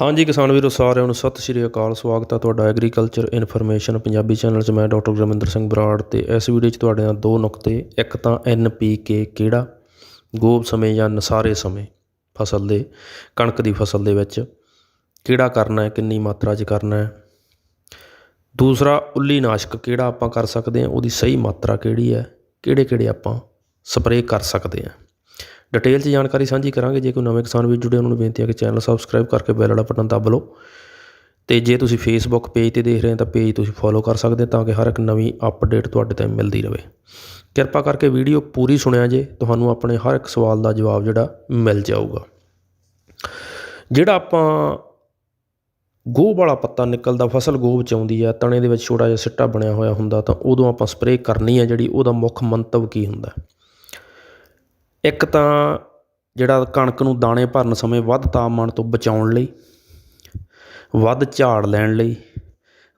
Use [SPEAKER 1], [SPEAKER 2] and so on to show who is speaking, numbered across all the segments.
[SPEAKER 1] ਹਾਂਜੀ ਕਿਸਾਨ ਵੀਰੋ, ਸਾਰਿਆਂ ਨੂੰ ਸਤਿ ਸ਼੍ਰੀ ਅਕਾਲ। ਸਵਾਗਤ ਹੈ ਤੁਹਾਡਾ ਐਗਰੀਕਲਚਰ ਇਨਫੋਰਮੇਸ਼ਨ ਪੰਜਾਬੀ ਚੈਨਲ 'ਚ। ਮੈਂ ਡਾਕਟਰ ਗੁਰਮਿੰਦਰ ਸਿੰਘ ਬਰਾੜ ਤੇ ਇਸ ਵੀਡੀਓ 'ਚ ਤੁਹਾਡੇ ਨਾਲ ਦੋ ਨੁਕਤੇ, ਇੱਕ ਤਾਂ ਐਨਪੀਕੇ ਕਿਹੜਾ? ਗੋਬ ਸਮੇਂ ਜਾਂ ਨਸਾਰੇ ਸਮੇਂ ਫਸਲ ਦੇ, ਕਣਕ ਦੀ ਫਸਲ ਦੇ ਵਿੱਚ ਕਿਹੜਾ ਕਰਨਾ ਹੈ, ਕਿੰਨੀ ਮਾਤਰਾ 'ਚ ਕਰਨਾ ਹੈ? ਦੂਸਰਾ, ਉੱਲੀ ਨਾਸ਼ਕ ਕਿਹੜਾ ਆਪਾਂ ਕਰ ਸਕਦੇ ਹਾਂ, ਉਹਦੀ ਸਹੀ ਮਾਤਰਾ ਕਿਹੜੀ ਹੈ? ਕਿਹੜੇ ਕਿਹੜੇ ਆਪਾਂ ਸਪਰੇਅ ਕਰ ਸਕਦੇ ਹਾਂ? ਡਿਟੇਲ 'ਚ ਜਾਣਕਾਰੀ ਸਾਂਝੀ ਕਰਾਂਗੇ। ਜੇ ਕੋਈ ਨਵੇਂ ਕਿਸਾਨ ਵੀ ਜੁੜੇ, ਉਹਨਾਂ ਨੂੰ ਬੇਨਤੀ ਹੈ ਕਿ ਚੈਨਲ ਸਬਸਕ੍ਰਾਈਬ ਕਰਕੇ ਬੈਲ ਵਾਲਾ ਬਟਨ ਦੱਬ ਲਓ। ਤੇ ਜੇ ਤੁਸੀਂ ਫੇਸਬੁੱਕ ਪੇਜ ਤੇ ਦੇਖ ਰਹੇ ਹੋ, ਤਾਂ ਪੇਜ ਤੁਸੀਂ ਫੋਲੋ ਕਰ ਸਕਦੇ ਤਾਂ ਕਿ ਹਰ ਇੱਕ ਨਵੀਂ ਅਪਡੇਟ ਤੁਹਾਡੇ ਤੱਕ ਮਿਲਦੀ ਰਹੇ। ਕਿਰਪਾ ਕਰਕੇ ਵੀਡੀਓ ਪੂਰੀ ਸੁਣਿਆ ਜੇ, ਤੁਹਾਨੂੰ ਆਪਣੇ ਹਰ ਇੱਕ ਸਵਾਲ ਦਾ ਜਵਾਬ ਜਿਹੜਾ ਮਿਲ ਜਾਊਗਾ। ਜਿਹੜਾ ਆਪਾਂ ਗੋਹ ਵਾਲਾ ਪੱਤਾ ਨਿਕਲਦਾ, ਫਸਲ ਗੋਹ ਬਚਾਉਂਦੀ ਆਉਂਦੀ ਹੈ ਤਣੇ ਦੇ ਵਿੱਚ ਛੋਟਾ ਜਿਹਾ ਸਿੱਟਾ ਬਣਿਆ ਹੋਇਆ ਹੁੰਦਾ, ਤਾਂ ਉਦੋਂ ਆਪਾਂ ਸਪਰੇਅ ਕਰਨੀ ਹੈ ਜਿਹੜੀ ਉਹਦਾ ਮੁੱਖ ਮੰਤਵ ਕੀ ਹੁੰਦਾ? ਇੱਕ ਤਾਂ ਜਿਹੜਾ ਕਣਕ ਨੂੰ ਦਾਣੇ ਭਰਨ ਸਮੇਂ ਵੱਧ ਤਾਪਮਾਨ ਤੋਂ ਬਚਾਉਣ ਲਈ, ਵੱਧ ਝਾੜ ਲੈਣ ਲਈ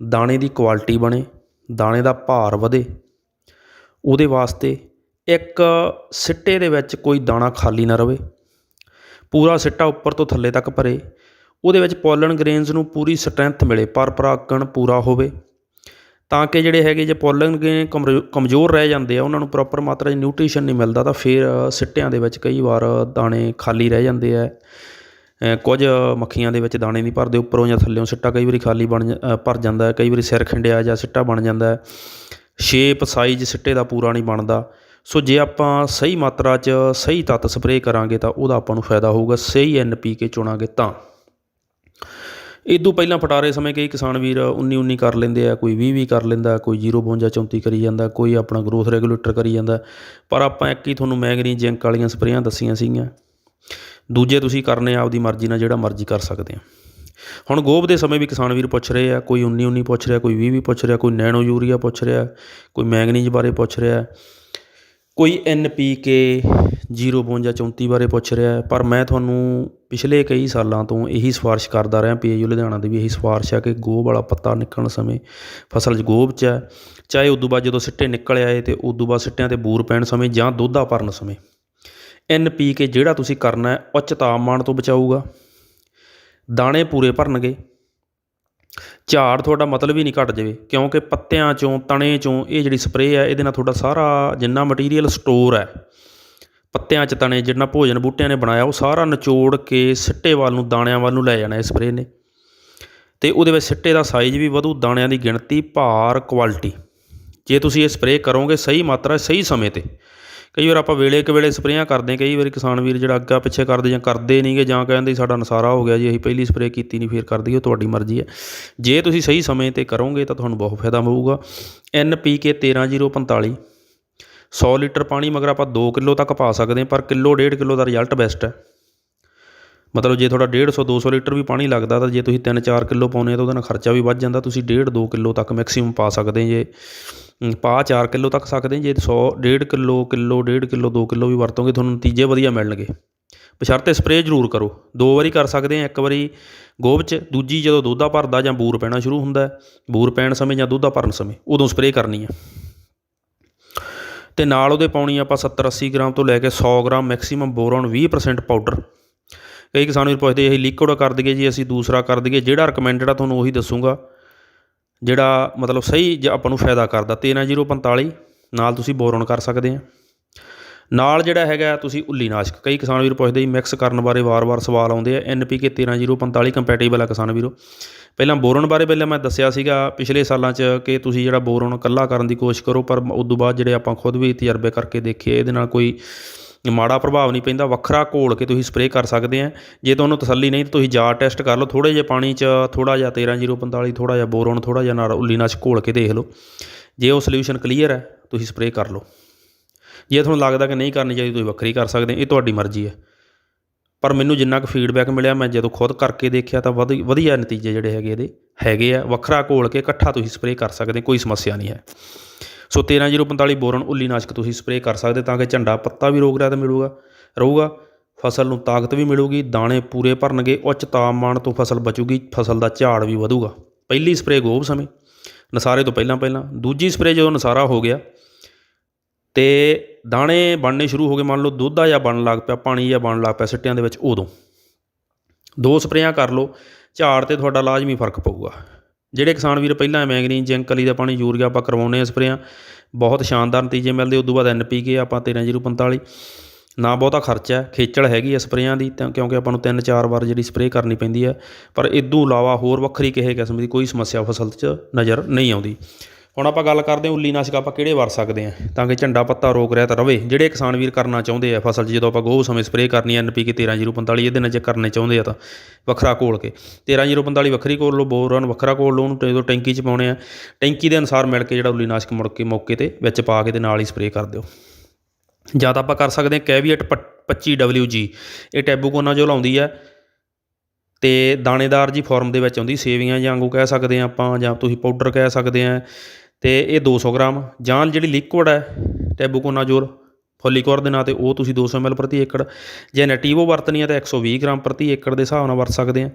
[SPEAKER 1] ਦਾਣੇ ਦੀ ਕੁਆਲਿਟੀ ਬਣੇ, ਦਾਣੇ ਦਾ ਭਾਰ ਵਧੇ, ਉਹਦੇ ਵਾਸਤੇ ਇੱਕ ਸਿੱਟੇ ਦੇ ਵਿੱਚ ਕੋਈ ਦਾਣਾ ਖਾਲੀ ਨਾ ਰਵੇ, ਪੂਰਾ ਸਿੱਟਾ ਉੱਪਰ ਤੋਂ ਥੱਲੇ ਤੱਕ ਭਰੇ, ਉਹਦੇ ਵਿੱਚ ਪੋਲਨ ਗ੍ਰੇਨਸ ਨੂੰ ਪੂਰੀ ਸਟਰੈਂਥ ਮਿਲੇ ਪਰ ਪਰਾਗਣ ਪੂਰਾ ਹੋਵੇ। ਤਾਂ ਕਿ ਜਿਹੜੇ ਹੈਗੇ ਜੇ ਪੋਲਨ ਗ੍ਰੇਨ ਕਮਰੋ- ਕਮਜ਼ੋਰ ਰਹਿ ਜਾਂਦੇ ਆ, ਉਹਨਾਂ ਨੂੰ ਪ੍ਰੋਪਰ ਮਾਤਰਾ 'ਚ ਨਿਊਟ੍ਰੀਸ਼ਨ ਨਹੀਂ ਮਿਲਦਾ, ਤਾਂ ਫਿਰ ਸਿੱਟਿਆਂ ਦੇ ਵਿੱਚ ਕਈ ਵਾਰ ਦਾਣੇ ਖਾਲੀ ਰਹਿ ਜਾਂਦੇ ਆ। ਕੁਝ ਮੱਖੀਆਂ ਦੇ ਵਿੱਚ ਦਾਣੇ ਨਹੀਂ ਭਰਦੇ, ਉੱਪਰੋਂ ਜਾਂ ਥੱਲੇੋਂ ਸਿੱਟਾ ਕਈ ਵਾਰੀ ਖਾਲੀ ਬਣ ਭਰ ਜਾਂਦਾ ਕਈ ਵਾਰੀ ਸਿਰ ਖਿੰਡਿਆ ਜਾਂ ਸਿੱਟਾ ਬਣ ਜਾਂਦਾ ਸ਼ੇਪ ਸਾਈਜ਼ ਸਿੱਟੇ ਦਾ ਪੂਰਾ ਨਹੀਂ ਬਣਦਾ। ਸੋ ਜੇ ਆਪਾਂ ਸਹੀ ਮਾਤਰਾ 'ਚ ਸਹੀ ਤੱਤ ਸਪਰੇਅ ਕਰਾਂਗੇ ਤਾਂ ਉਹਦਾ ਆਪਾਂ ਨੂੰ ਫਾਇਦਾ ਹੋਊਗਾ, ਸਹੀ ਐਨਪੀਕੇ ਚੁਣਾਂਗੇ ਤਾਂ। ਇਦੋਂ ਪਹਿਲਾਂ ਫਟਾਰੇ ਸਮੇਂ ਕਈ ਕਿਸਾਨ ਵੀਰ 19 19 ਕਰ ਲੈਂਦੇ ਆ, ਕੋਈ 20 20 ਕਰ ਲੈਂਦਾ, ਕੋਈ 052 34 ਕਰੀ ਜਾਂਦਾ, ਕੋਈ ਆਪਣਾ ਗਰੋਥ ਰੈਗੂਲੇਟਰ ਕਰੀ ਜਾਂਦਾ। ਪਰ ਆਪਾਂ ਇੱਕ ਹੀ ਤੁਹਾਨੂੰ ਮੈਗਨੀ ਜਿੰਕ ਵਾਲੀਆਂ ਸਪਰੇਆਂ ਦੱਸੀਆਂ ਸੀਗੀਆਂ। ਦੂਜੇ ਤੁਸੀਂ ਕਰਨੇ ਆਪਦੀ ਮਰਜ਼ੀ ਨਾਲ ਜਿਹੜਾ ਮਰਜ਼ੀ ਕਰ ਸਕਦੇ ਆ। ਹੁਣ ਗੋਬ ਦੇ ਸਮੇਂ ਵੀ ਕਿਸਾਨ ਵੀਰ ਪੁੱਛ ਰਹੇ ਆ, ਕੋਈ 19 19 ਪੁੱਛ ਰਿਹਾ, ਕੋਈ 20 20 ਪੁੱਛ ਰਿਹਾ, ਕੋਈ ਨੈਨੋ ਯੂਰੀਆ ਪੁੱਛ ਰਿਹਾ, ਕੋਈ ਮੈਗਨੀਜ਼ ਬਾਰੇ ਪੁੱਛ ਰਿਹਾ। ਕੋਈ ਐਨਪੀਕੇ 052 34 ਬਾਰੇ ਪੁੱਛ ਰਿਹਾ ਪਰ ਮੈਂ ਤੁਹਾਨੂੰ ਪਿਛਲੇ ਕਈ ਸਾਲਾਂ ਤੋਂ ਇਹੀ ਸਿਫਾਰਿਸ਼ ਕਰਦਾ ਰਿਹਾ ਪੀਏਯੂ ਲੁਧਿਆਣਾ ਦੀ ਵੀ ਇਹੀ ਸਿਫਾਰਿਸ਼ ਹੈ ਕਿ ਗੋਹ ਵਾਲਾ ਪੱਤਾ ਨਿਕਲਣ ਸਮੇਂ ਫਸਲ 'ਚ ਗੋਭ 'ਚ ਹੈ। ਚਾਹੇ ਉਦੋਂ ਬਾਅਦ ਜਦੋਂ ਸਿੱਟੇ ਨਿਕਲ ਆਏ ਤੇ ਉਦੋਂ ਬਾਅਦ ਸਿੱਟਿਆਂ ਤੇ ਬੂਰ ਪੈਣ ਸਮੇਂ ਜਾਂ ਦੁੱਧਾ ਭਰਨ ਸਮੇਂ। ਐੱਨ ਪੀ ਕੇ ਜਿਹੜਾ ਤੁਸੀਂ ਕਰਨਾ ਹੈ, ਉੱਚ ਤਾਪਮਾਨ ਤੋਂ ਬਚਾਊਗਾ। ਦਾਣੇ ਪੂਰੇ ਭਰਨਗੇ। ਝਾੜ ਤੁਹਾਡਾ ਮਤਲਬ ਹੀ ਨਹੀਂ ਘਟ ਜਾਵੇ, ਕਿਉਂਕਿ ਪੱਤਿਆਂ ਚੋਂ, ਤਣੇ ਚੋਂ ਇਹ ਜਿਹੜੀ ਸਪਰੇਅ ਹੈ, ਇਹਦੇ ਨਾਲ ਤੁਹਾਡਾ ਸਾਰਾ ਜਿੰਨਾ ਮਟੀਰੀਅਲ ਸਟੋਰ ਹੈ ਪੱਤਿਆਂ 'ਚ ਤਣੇ ਜਿੰਨਾ ਭੋਜਨ ਬੂਟਿਆਂ ਨੇ ਬਣਾਇਆ, ਉਹ ਸਾਰਾ ਨਿਚੋੜ ਕੇ ਸਿੱਟੇ ਵੱਲ ਨੂੰ, ਦਾਣਿਆਂ ਵੱਲ ਨੂੰ ਲੈ ਜਾਣਾ ਇਹ ਸਪਰੇਅ ਨੇ। ਤੇ ਉਹਦੇ ਵਿੱਚ ਸਿੱਟੇ ਦਾ ਸਾਈਜ਼ ਵੀ ਵਧੂ, ਦਾਣਿਆਂ ਦੀ ਗਿਣਤੀ, ਭਾਰ ਕੁਆਲਿਟੀ ਜੇ ਤੁਸੀਂ ਇਹ ਸਪਰੇਅ ਕਰੋਗੇ ਸਹੀ ਮਾਤਰਾ, ਸਹੀ ਸਮੇਂ ਤੇ। ਕਈ ਵਾਰ ਆਪਾਂ ਵੇਲੇ ਕੁ ਵੇਲੇ ਸਪਰੇਆਂ ਕਰਦੇ ਕਈ ਵਾਰੀ ਕਿਸਾਨ ਵੀਰ ਜਿਹੜਾ ਅੱਗਾ ਪਿੱਛੇ ਕਰਦੇ ਜਾਂ ਕਰਦੇ ਨਹੀਂਗੇ ਜਾਂ ਕਹਿੰਦੇ ਸਾਡਾ ਨਸਾਰਾ ਹੋ ਗਿਆ ਜੀ, ਅਸੀਂ ਪਹਿਲੀ ਸਪਰੇਅ ਕੀਤੀ ਨਹੀਂ, ਫੇਰ ਕਰ ਦਈਏ, ਉਹ ਤੁਹਾਡੀ ਮਰਜ਼ੀ ਹੈ। ਜੇ ਤੁਸੀਂ ਸਹੀ ਸਮੇਂ ਤੇ ਕਰੋਗੇ ਤਾਂ ਤੁਹਾਨੂੰ ਬਹੁਤ ਫਾਇਦਾ ਹੋਊਗਾ। NPK 13045 100 ਲੀਟਰ ਪਾਣੀ ਮਗਰ ਆਪਾਂ 2 ਕਿਲੋ ਤੱਕ ਪਾ ਸਕਦੇ ਹਾਂ, ਪਰ ਕਿਲੋ, ਡੇਢ ਕਿਲੋ ਦਾ ਰਿਜ਼ਲਟ ਬੈਸਟ ਹੈ। ਮਤਲਬ ਜੇ ਤੁਹਾਡਾ 150 200 ਲੀਟਰ ਵੀ ਪਾਣੀ ਲੱਗਦਾ ਤਾਂ ਜੇ ਤੁਸੀਂ 3-4 ਕਿਲੋ ਪਾਉਨੇ ਤਾਂ ਉਹਦਾ ਨਾਲ ਖਰਚਾ ਵੀ ਵੱਧ ਜਾਂਦਾ। ਤੁਸੀਂ 1.5 2 ਕਿਲੋ ਤੱਕ ਮੈਕਸਿਮਮ ਪਾ ਸਕਦੇ ਜੇ ਪਾ 4 ਕਿਲੋ ਤੱਕ ਸਕਦੇ ਜੇ 100 1.5 ਕਿਲੋ ਕਿਲੋ 1.5 ਕਿਲੋ 2 ਕਿਲੋ ਵੀ ਵਰਤੋਗੇ, ਤੁਹਾਨੂੰ ਨਤੀਜੇ ਵਧੀਆ ਮਿਲਣਗੇ। ਬਸ਼ਰਤੇ ਸਪਰੇਅ ਜ਼ਰੂਰ ਕਰੋ। ਦੋ ਵਾਰੀ ਕਰ ਸਕਦੇ ਆ ਇੱਕ ਵਾਰੀ ਗੋਭ 'ਚ, ਦੂਜੀ ਜਦੋਂ ਦੁੱਧਾ ਭਰਦਾ ਜਾਂ ਬੂਰ ਪੈਣਾ ਸ਼ੁਰੂ ਹੁੰਦਾ ਬੂਰ ਪੈਣ ਸਮੇਂ ਜਾਂ ਦੁੱਧਾ ਭਰਨ ਸਮੇਂ, ਉਦੋਂ ਸਪਰੇਅ ਕਰਨੀ ਹੈ। ਤੇ ਨਾਲ ਉਹਦੇ ਪਾਉਣੀ ਆਪਾਂ 70 80 ਗ੍ਰਾਮ ਤੋਂ ਲੈ ਕੇ 100 ਗ੍ਰਾਮ ਮੈਕਸਿਮਮ ਬੋਰੋਨ 20% ਪਾਊਡਰ ਕਈ ਕਿਸਾਨ ਵੀਰ ਪੁੱਛਦੇ, ਇਹ ਲਿਕੁਇਡ ਕਰ ਦਈਏ ਜੀ, ਅਸੀਂ ਦੂਸਰਾ ਕਰ ਦਈਏ। ਜਿਹੜਾ ਰეკਮੈਂਡਡ ਆ, ਤੁਹਾਨੂੰ ਉਹੀ ਦੱਸੂਗਾ। ਜਿਹੜਾ ਮਤਲਬ ਸਹੀ ਜੇ ਆਪਾਂ ਨੂੰ ਫਾਇਦਾ ਕਰਦਾ। 13045 ਨਾਲ ਤੁਸੀਂ ਬੋਰੋਨ ਕਰ ਸਕਦੇ ਆ। ਨਾਲ ਜਿਹੜਾ ਹੈਗਾ, ਤੁਸੀਂ ਉੱਲੀ ਨਾਸ਼ਕ। ਕਈ ਕਿਸਾਨ ਵੀਰ ਪੁੱਛਦੇ, ਜੀ ਮਿਕਸ ਕਰਨ ਬਾਰੇ ਵਾਰ-ਵਾਰ ਸਵਾਲ ਆਉਂਦੇ ਆ। NPK 13045 ਕੰਪੈਟੀਬਲ ਆ ਕਿਸਾਨ ਵੀਰੋ। ਪਹਿਲਾਂ ਬੋਰਨ ਬਾਰੇ ਪਹਿਲਾਂ ਮੈਂ ਦੱਸਿਆ ਸੀਗਾ ਪਿਛਲੇ ਸਾਲਾਂ 'ਚ ਕਿ ਤੁਸੀਂ ਜਿਹੜਾ ਬੋਰਨ ਇਕੱਲਾ ਕਰਨ ਦੀ ਕੋਸ਼ਿਸ਼ ਕਰੋ, ਪਰ ਉਸ ਤੋਂ ਬਾਅਦ ਜਿਹੜੇ ਆਪਾਂ ਖੁਦ ਵੀ ਤਜਰਬੇ ਕਰਕੇ ਦੇਖੀਏ, ਇਹਦੇ ਨਾਲ ਕੋਈ ਮਾੜਾ ਪ੍ਰਭਾਵ ਨਹੀਂ ਪੈਂਦਾ। ਵੱਖਰਾ ਘੋਲ ਕੇ ਤੁਸੀਂ ਸਪਰੇਅ ਕਰ ਸਕਦੇ ਆ। ਜੇ ਤੁਹਾਨੂੰ ਤਸੱਲੀ ਨਹੀਂ, ਤਾਂ ਤੁਸੀਂ ਜਾ ਟੈਸਟ ਕਰ ਲਓ। ਥੋੜੇ ਜਿਹੇ ਪਾਣੀ 'ਚ ਥੋੜਾ ਜਿਹਾ 13045 ਥੋੜਾ ਜਿਹਾ ਬੋਰਨ ਥੋੜਾ ਜਿਹਾ ਨਾਲ ਉੱਲੀ ਨਾਸ਼ਕ ਘੋਲ ਕੇ ਦੇਖ ਲਓ। ਜੇ ਉਹ ਸੋਲੂਸ਼ਨ ਕਲੀਅਰ ਹੈ, ਤੁਸੀਂ ਸਪਰੇਅ ਕਰ ਲਓ। ਜੇ ਤੁਹਾਨੂੰ ਲੱਗਦਾ ਕਿ ਨਹੀਂ ਕਰਨੀ ਚਾਹੀਦੀ, ਤੁਸੀਂ ਵੱਖਰੀ ਕਰ ਸਕਦੇ ਇਹ ਤੁਹਾਡੀ ਮਰਜ਼ੀ ਹੈ। ਪਰ ਮੈਨੂੰ ਜਿੰਨਾ ਕੁ ਫੀਡਬੈਕ ਮਿਲਿਆ, ਮੈਂ ਜਦੋਂ ਖੁਦ ਕਰਕੇ ਦੇਖਿਆ ਤਾਂ ਵਧੀ, ਵਧੀਆ ਨਤੀਜੇ ਜਿਹੜੇ ਹੈਗੇ ਇਹਦੇ, ਹੈਗੇ ਆ। ਵੱਖਰਾ ਘੋਲ ਕੇ ਇਕੱਠਾ ਤੁਸੀਂ ਸਪਰੇਅ ਕਰ ਸਕਦੇ, ਕੋਈ ਸਮੱਸਿਆ ਨਹੀਂ ਹੈ। ਸੋ 13045 ਬੋਰਨ ਉੱਲੀ ਨਾਸ਼ਕ ਤੁਸੀਂ ਸਪਰੇਅ ਕਰ ਸਕਦੇ ਤਾਂ ਕਿ ਝੰਡਾ ਪੱਤਾ ਵੀ ਰੋਗ ਰਿਹਾ ਤਾਂ ਮਿਲੂਗਾ, ਰਹੂਗਾ। ਫਸਲ ਨੂੰ ਤਾਕਤ ਵੀ ਮਿਲੂਗੀ, ਦਾਣੇ ਪੂਰੇ ਭਰਨਗੇ, ਉੱਚ ਤਾਪਮਾਨ ਤੋਂ ਫਸਲ ਬਚੂਗੀ, ਫਸਲ ਦਾ ਝਾੜ ਵੀ ਵਧੂਗਾ। ਪਹਿਲੀ ਸਪਰੇਅ ਗੋਭ ਸਮੇਂ, ਨਸਾਰੇ ਤੋਂ ਪਹਿਲਾਂ ਪਹਿਲਾਂ ਦੂਜੀ ਸਪਰੇਅ ਜਦੋਂ ਨਸਾਰਾ ਹੋ ਗਿਆ ਤੇ ਦਾਣੇ ਬਣਨੇ ਸ਼ੁਰੂ ਹੋ ਗਏ, ਮੰਨ ਲਓ ਦੁੱਧ ਆ ਜਾਂ ਬਣਨ ਲੱਗ ਪਿਆ, ਪਾਣੀ ਜਾਂ ਬਣਨ ਲੱਗ ਪਿਆ ਸਿੱਟਿਆਂ ਦੇ ਵਿੱਚ ਉਦੋਂ। ਦੋ ਸਪਰੇਆਂ ਕਰ ਲਓ, ਝਾੜ ਤੇ ਤੁਹਾਡਾ ਲਾਜ਼ਮੀ ਫ਼ਰਕ ਪਊਗਾ। ਜਿਹੜੇ ਕਿਸਾਨ ਵੀਰ ਪਹਿਲਾਂ ਮੈਂਗਨੀਜ਼ ਜਿੰਕ ਕਲੀ ਦਾ ਪਾਣੀ ਯੂਰੀਆ ਆਪਾਂ ਕਰਵਾਉਂਦੇ ਆ ਸਪਰੇਆਂ, ਬਹੁਤ ਸ਼ਾਨਦਾਰ ਨਤੀਜੇ ਮਿਲਦੇ, ਉਦੋਂ ਬਾਅਦ ਐਨਪੀਕੇ ਆਪਾਂ 13045 ਨਾ ਬਹੁਤਾ ਖਰਚਾ ਹੈ, ਖੇਚਲ ਹੈਗੀ ਹੈ ਸਪਰੇਆਂ ਦੀ, ਤਾਂ ਕਿਉਂਕਿ ਆਪਾਂ ਨੂੰ ਤਿੰਨ ਚਾਰ ਵਾਰ ਜਿਹੜੀ ਸਪਰੇਅ ਕਰਨੀ ਪੈਂਦੀ ਹੈ। ਪਰ ਇਦੋਂ ਇਲਾਵਾ ਹੋਰ ਵੱਖਰੀ ਕਿਸੇ ਕਿਸਮ ਦੀ ਕੋਈ ਸਮੱਸਿਆ ਫਸਲ 'ਚ ਨਜ਼ਰ ਨਹੀਂ ਆਉਂਦੀ। ਹੁਣ ਆਪਾਂ ਗੱਲ ਕਰਦੇ ਹਾਂ ਉੱਲੀ ਨਾਸ਼ਕ ਆਪਾਂ ਕਿਹੜੇ ਵਰ ਸਕਦੇ ਹਾਂ? ਤਾਂ ਕਿ ਝੰਡਾ ਪੱਤਾ ਰੋਕ ਰਿਹਾ ਤਾਂ ਰਵੇ। ਜਿਹੜੇ ਕਿਸਾਨ ਵੀਰ ਕਰਨਾ ਚਾਹੁੰਦੇ ਆ ਫਸਲ 'ਚ, ਜਦੋਂ ਆਪਾਂ ਗੋਹ ਸਮੇਂ ਸਪਰੇਅ ਕਰਨੀ ਹੈ ਐਨਪੀਕੇ 13045 ਇਹਦੇ ਨਾਲ ਜੇ ਕਰਨੇ ਚਾਹੁੰਦੇ ਆ ਤਾਂ ਵੱਖਰਾ ਘੋਲ ਕੇ। 13045 ਵੱਖਰੀ ਘੋਲ ਲਓ ਬੋਰਨ ਵੱਖਰਾ ਘੋਲ ਲਓ, ਉਹਨੂੰ ਜਦੋਂ ਟੈਂਕੀ 'ਚ ਪਾਉਣੇ ਆ, ਟੈਂਕੀ ਦੇ ਅਨੁਸਾਰ ਮਿਲ ਕੇ ਜਿਹੜਾ ਉੱਲੀ ਨਾਸ਼ਕ ਮੁੜ ਕੇ ਮੌਕੇ ਤੇ ਵਿੱਚ ਪਾ ਕੇ ਤੇ ਨਾਲ ਹੀ ਸਪਰੇਅ ਕਰ ਦਿਓ। ਜਾਂ ਤਾਂ ਆਪਾਂ ਕਰ ਸਕਦੇ ਹਾਂ ਕੈਵੀਏਟ 25WG ਇਹ ਟੈਬੂਕੋਨਾ ਜੋ। ਲਾਉਂਦੀ ਹੈ ਤੇ ਦਾਣੇਦਾਰ ਜੀ ਫਾਰਮ ਦੇ ਵਿੱਚ ਆਉਂਦੀ, ਸੇਵੀਆਂ ਜਾਂ ਵਾਂਗੂ ਕਹਿ ਸਕਦੇ ਹਾਂ ਆਪਾਂ, ਜਾਂ ਤੁਸੀਂ ਪਾਊਡਰ ਕਹਿ ਸਕਦੇ ਆ ਅਤੇ ਇਹ ਦੋ ਸੌ ਗ੍ਰਾਮ। ਜਾਂ ਜਿਹੜੀ ਲਿਕੁਇਡ ਹੈ ਟੈਬੂਕੋਨਾਜੋਲ ਫੋਲੀਕੋਰ ਦੇ ਨਾਂ ਤੇ ਉਹ ਤੁਸੀਂ 200 ml ਪ੍ਰਤੀ ਏਕੜ। ਜੇ ਨੈਟੀਵੋ ਵਰਤਣੀ ਹੈ ਤਾਂ 120 ਗ੍ਰਾਮ ਪ੍ਰਤੀ ਏਕੜ ਦੇ ਹਿਸਾਬ ਨਾਲ ਵਰਤ ਸਕਦੇ ਆ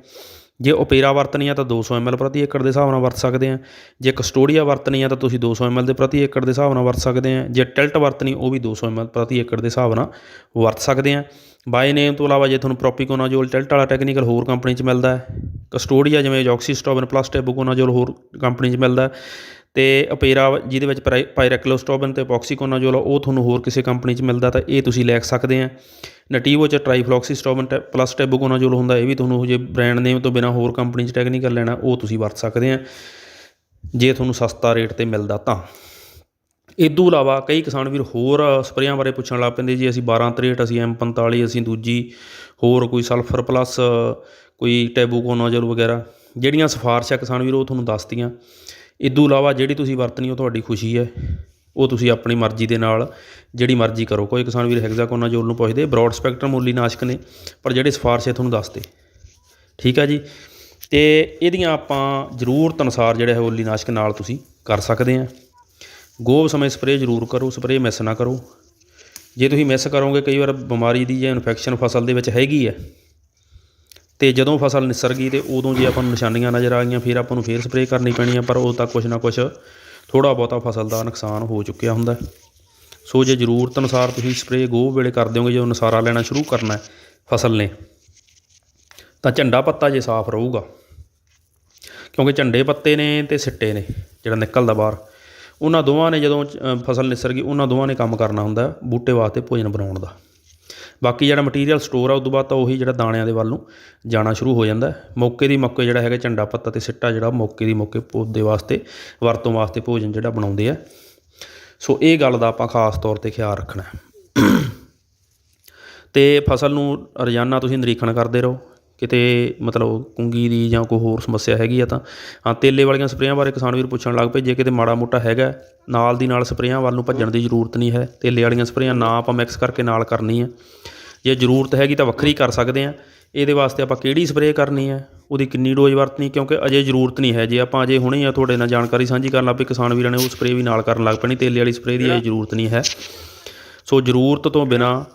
[SPEAKER 1] ਜੇ ਓਪੇਰਾ ਵਰਤਣੀ ਆ ਤਾਂ 200 ml ਪ੍ਰਤੀ ਏਕੜ ਦੇ ਹਿਸਾਬ ਨਾਲ ਵਰਤ ਸਕਦੇ ਆ ਜੇ ਕਸਟੋਡੀਆ ਵਰਤਣੀ ਆ ਤਾਂ ਤੁਸੀਂ 200 ml ਦੇ ਪ੍ਰਤੀ ਏਕੜ ਦੇ ਹਿਸਾਬ ਨਾਲ ਵਰਤ ਸਕਦੇ ਆ ਜੇ ਟਿਲਟ ਵਰਤਣੀ, ਉਹ ਵੀ 200 ml ਪ੍ਰਤੀ ਏਕੜ ਦੇ ਹਿਸਾਬ ਨਾਲ ਵਰਤ ਸਕਦੇ ਆ ਬਾਈ ਨੇਮ ਤੋਂ ਇਲਾਵਾ ਜੇ ਤੁਹਾਨੂੰ ਪ੍ਰੋਪੀਕੋਨਾਜੋਲ ਟਿਲਟ ਵਾਲਾ ਟੈਕਨੀਕਲ ਹੋਰ ਕੰਪਨੀ 'ਚ ਮਿਲਦਾ ਹੈ ਕਸਟੋਡੀਆ ਜਿਵੇਂ ਜੌਕਸੀਸਟੋਬਨ ਪਲੱਸ ਟੈਬੂਕੋਨਾਜੋਲ ਹੋਰ ਕੰਪਨੀ 'ਚ ਮਿਲਦਾ ਤੇ ਅਪੇਰਾ ਜਿਹਦੇ ਵਿੱਚ ਪਾਈ- ਪਾਇਰੈਕਲੋਸਟੋਬਨ ਤੇ ਪੌਕਸੀਕੋਨਾਜੋਲ ਆ, ਉਹ ਤੁਹਾਨੂੰ ਹੋਰ ਕਿਸੇ ਕੰਪਨੀ 'ਚ ਮਿਲਦਾ ਤਾਂ ਇਹ ਤੁਸੀਂ ਲੈ ਸਕਦੇ ਆ। ਨਟੀਵੋ 'ਚ ਟ੍ਰਾਈਫਲੋਕਸੀਸਟੋਬਨ ਟੈ- ਪਲੱਸ ਟੈਬੂਕੋਨਾਜੋਲ ਹੁੰਦਾ ਇਹ ਵੀ ਤੁਹਾਨੂੰ ਜੇ ਬ੍ਰਾਂਡ ਨੇਮ ਤੋਂ ਬਿਨਾ ਹੋਰ ਕੰਪਨੀ 'ਚ ਟੈਕਨੀਕਲ ਲੈਣਾ ਉਹ ਤੁਸੀਂ ਵਰਤ ਸਕਦੇ ਆ। ਜੇ ਤੁਹਾਨੂੰ ਸਸਤਾ ਰੇਟ ਤੇ ਮਿਲਦਾ ਤਾਂ। ਇਦੋਂ ਇਲਾਵਾ ਕਈ ਕਿਸਾਨ ਵੀਰ ਹੋਰ ਸਪਰੇਆਂ ਬਾਰੇ ਪੁੱਛਣ ਲੱਗ ਪੈਂਦੇ ਜੀ ਅਸੀਂ 1263 ਅਸੀਂ M45 ਅਸੀਂ ਦੂਜੀ ਹੋਰ ਕੋਈ ਸਲਫਰ ਪਲੱਸ ਕੋਈ ਟੈਬੂਕੋਨਾਜੋਲ ਵਗੈਰਾ। ਜਿਹੜੀਆਂ ਸਿਫਾਰਸ਼ਾਂ ਕਿਸਾਨ ਵੀਰ ਉਹ ਤੁਹਾਨੂੰ ਦੱਸਦੀਆਂ। ਇਦੋਂ ਇਲਾਵਾ ਜਿਹੜੀ ਤੁਸੀਂ ਵਰਤਣੀ, ਉਹ ਤੁਹਾਡੀ ਖੁਸ਼ੀ ਹੈ। ਉਹ ਤੁਸੀਂ ਆਪਣੀ ਮਰਜ਼ੀ ਦੇ ਨਾਲ ਜਿਹੜੀ ਮਰਜ਼ੀ ਕਰੋ। ਕੋਈ ਕਿਸਾਨ ਵੀਰ ਹੈਗਜ਼ਾਕੋਨਾਜੋਲ ਨੂੰ ਪੁੱਛਦੇ ਬ੍ਰੌਡ ਸਪੈਕਟਰਮ ਓਲੀ ਨਾਸ਼ਕ ਨੇ, ਪਰ ਜਿਹੜੇ ਸਿਫਾਰਸ਼ ਹੈ, ਤੁਹਾਨੂੰ ਦੱਸਦੇ ਠੀਕ ਹੈ ਜੀ? ਤੇ ਇਹਦੀਆਂ ਆਪਾਂ ਜ਼ਰੂਰਤ ਅਨੁਸਾਰ ਜਿਹੜਾ ਹੈ ਓਲੀ ਨਾਸ਼ਕ ਨਾਲ ਤੁਸੀਂ ਕਰ ਸਕਦੇ ਆ। ਗੋਬ ਸਮੇਂ ਸਪਰੇਅ ਜ਼ਰੂਰ ਕਰੋ ਸਪਰੇਅ ਮਿਸ ਨਾ ਕਰੋ। ਜੇ ਤੁਸੀਂ ਮਿਸ ਕਰੋਗੇ, ਕਈ ਵਾਰ ਬਿਮਾਰੀ ਦੀ ਜਾਂ ਇਨਫੈਕਸ਼ਨ ਫਸਲ ਦੇ ਵਿੱਚ ਹੈਗੀ ਹੈ ਤੇ ਜਦੋਂ ਫਸਲ ਨਿਸਰ ਗਈ ਤੇ ਉਦੋਂ ਜੇ ਆਪਾਂ ਨੂੰ ਨਿਸ਼ਾਨੀਆਂ ਨਜ਼ਰ ਆ ਗਈਆਂ, ਫਿਰ ਆਪਾਂ ਨੂੰ ਫੇਰ ਸਪਰੇਅ ਕਰਨੀ ਪੈਣੀ ਆ, ਪਰ ਉਹ ਤਾਂ ਕੁਛ ਨਾ ਕੁਛ ਥੋੜਾ ਬਹੁਤਾ ਫਸਲ ਦਾ ਨੁਕਸਾਨ ਹੋ ਚੁੱਕਿਆ ਹੁੰਦਾ ਸੋ ਜੇ ਜ਼ਰੂਰਤ ਅਨੁਸਾਰ ਤੁਸੀਂ ਸਪਰੇਅ ਗੋਹ ਵੇਲੇ ਕਰ ਦਿਓਗੇ ਜਦੋਂ ਨਸਾਰਾ ਲੈਣਾ ਸ਼ੁਰੂ ਕਰਨਾ ਫਸਲ ਨੇ, ਤਾਂ ਝੰਡਾ ਪੱਤਾ ਜੇ ਸਾਫ਼ ਰਹੂਗਾ। ਕਿਉਂਕਿ ਝੰਡੇ ਪੱਤੇ ਨੇ ਤੇ ਸਿੱਟੇ ਨੇ ਜਿਹੜਾ ਨਿਕਲਦਾ ਬਾਹਰ। ਉਹਨਾਂ ਦੋਵਾਂ ਨੇ ਜਦੋਂ ਫਸਲ ਨਿਸਰ ਗਈ, ਉਹਨਾਂ ਦੋਵਾਂ ਨੇ ਕੰਮ ਕਰਨਾ ਹੁੰਦਾ ਬੂਟੇ ਵਾਸਤੇ ਭੋਜਨ ਬਣਾਉਣ ਦਾ। ਬਾਕੀ ਜਿਹੜਾ ਮਟੀਰੀਅਲ ਸਟੋਰ ਆ ਉਦੋਂ ਬਾਅਦ ਤਾਂ ਉਹੀ ਜਿਹੜਾ ਦਾਣਿਆਂ ਦੇ ਵੱਲ ਨੂੰ ਜਾਣਾ ਸ਼ੁਰੂ ਹੋ ਜਾਂਦਾ ਮੌਕੇ ਦੀ ਮੌਕੇ ਜਿਹੜਾ ਹੈਗਾ ਝੰਡਾ ਪੱਤਾ ਤੇ ਸਿੱਟਾ ਜਿਹੜਾ ਮੌਕੇ ਦੀ ਮੌਕੇ ਪੌਦੇ ਵਾਸਤੇ, ਵਰਤੋਂ ਵਾਸਤੇ ਭੋਜਨ ਜਿਹੜਾ ਬਣਾਉਂਦੇ ਆ। ਸੋ ਇਹ ਗੱਲ ਦਾ ਆਪਾਂ ਖਾਸ ਤੌਰ ਤੇ ਖਿਆਲ ਰੱਖਣਾ ਹੈ। ਤੇ ਫਸਲ ਨੂੰ ਰੋਜ਼ਾਨਾ ਤੁਸੀਂ ਨਿਰੀਖਣ ਕਰਦੇ ਰਹੋ। ਕਿਤੇ ਮਤਲਬ ਕੁੰਗੀ ਦੀ ਜਾਂ ਕੋਈ ਹੋਰ ਸਮੱਸਿਆ ਹੈਗੀ ਆ ਤਾਂ, ਹਾਂ, ਤੇਲੇ ਵਾਲੀਆਂ ਸਪਰੇਆਂ ਬਾਰੇ ਕਿਸਾਨ ਵੀਰ ਪੁੱਛਣ ਲੱਗ ਪਏ, ਜੇ ਕਿਤੇ ਮਾੜਾ ਮੋਟਾ ਹੈਗਾ, ਨਾਲ ਦੀ ਨਾਲ ਸਪਰੇਆਂ ਵੱਲ ਨੂੰ ਭੱਜਣ ਦੀ ਜ਼ਰੂਰਤ ਨਹੀਂ ਹੈ, ਤੇਲੇ ਵਾਲੀਆਂ ਸਪਰੇਆਂ ਨਾ ਆਪਾਂ ਮਿਕਸ ਕਰਕੇ ਨਾਲ ਕਰਨੀ ਹੈ ਜੇ ਜ਼ਰੂਰਤ ਹੈਗੀ ਤਾਂ ਵੱਖਰੀ ਕਰ ਸਕਦੇ ਆ, ਇਹਦੇ ਵਾਸਤੇ ਆਪਾਂ ਕਿਹੜੀ ਸਪਰੇਅ ਕਰਨੀ ਹੈ ਉਹਦੀ ਕਿੰਨੀ ਡੋਜ਼ ਵਰਤਣੀ, ਕਿਉਂਕਿ ਅਜੇ ਜ਼ਰੂਰਤ ਨਹੀਂ ਹੈ, ਜੇ ਆਪਾਂ ਅਜੇ ਹੁਣੇ ਆ ਤੁਹਾਡੇ ਨਾਲ ਜਾਣਕਾਰੀ ਸਾਂਝੀ ਕਰਨ ਲੱਗ ਪਏ, ਕਿਸਾਨ ਵੀਰਾਂ ਨੇ ਉਹ ਸਪਰੇਅ ਵੀ ਨਾਲ ਕਰਨ ਲੱਗ ਪੈਣੀ, ਤੇਲੇ ਵਾਲੀ ਸਪਰੇਅ ਦੀ ਅਜੇ ਜ਼ਰੂਰਤ ਨਹੀਂ ਹੈ। ਸੋ ਜ਼ਰੂਰਤ ਤੋਂ ਬਿਨਾ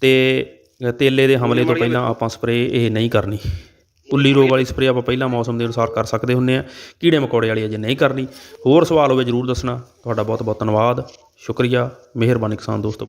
[SPEAKER 1] ਤੇ ਤੇਲੇ ਦੇ ਹਮਲੇ ਤੋਂ ਪਹਿਲਾਂ ਆਪਾਂ ਸਪਰੇਅ ਇਹ ਨਹੀਂ ਕਰਨੀ। ਉੱਲੀ ਰੋਗ ਵਾਲੀ ਸਪਰੇਅ ਆਪਾਂ ਪਹਿਲਾਂ ਮੌਸਮ ਦੇ ਅਨੁਸਾਰ ਕਰ ਸਕਦੇ ਹੁੰਨੇ ਆ ਕੀੜੇ ਮਕੌੜੇ ਵਾਲੀ ਅਜੇ ਨਹੀਂ ਕਰਨੀ। ਹੋਰ ਸਵਾਲ ਹੋਵੇ ਜ਼ਰੂਰ ਦੱਸਣਾ। ਤੁਹਾਡਾ ਬਹੁਤ ਬਹੁਤ ਧੰਨਵਾਦ। ਸ਼ੁਕਰੀਆ। ਮਿਹਰਬਾਨੀ ਕਿਸਾਨ ਦੋਸਤੋ।